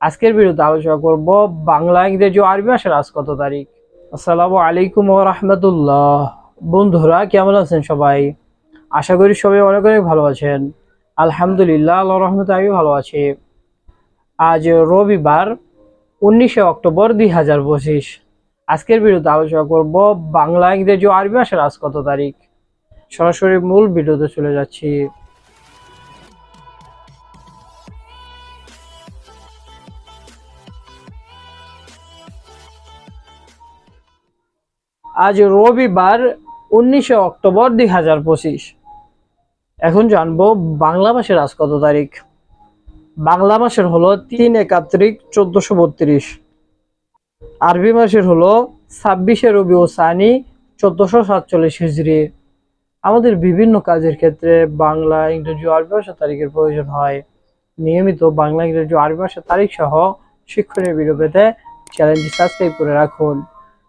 আজকের ভিডিওতে আলোচনা করব বাংলা, ইংরেজি আরবি মাসের আজ কত তারিখ? আসসালামু আলাইকুম রাহমাতুল্লাহ। বন্ধুরা, কেমন আছেন সবাই? আশা করি সবাই অনেক অনেক ভালো আছেন। আলহামদুলিল্লাহ আল্লাহ রহমতে আমি ভালো আছি। আজ রবিবার, উনিশে অক্টোবর দুই হাজার পঁচিশ। আজকের ভিডিওতে আলোচনা করব বাংলা, ইংরেজি আরবি মাসের আজ কত তারিখ? সরাসরি মূল ভিডিওতে চলে যাচ্ছি। আজ রবিবার, উনিশে অক্টোবর দুই হাজার পঁচিশ। এখন জানব বাংলা মাসের আজ কত তারিখ। বাংলা মাসের হলো তিন একাত্রিক চোদ্দশো বত্রিশ। আরবি মাসের হলো ছাব্বিশে রবি ও সানি চোদ্দশো সাতচল্লিশ হিজড়ি আমাদের বিভিন্ন কাজের ক্ষেত্রে বাংলা, ইংরেজি আরবি ভাষা তারিখের প্রয়োজন হয়। নিয়মিত বাংলা, ইংরেজি আরবি ভাষা তারিখ সহ শিক্ষণীয় ভিডিও পেতে চ্যানেলটি সাবস্ক্রাইব করে রাখুন।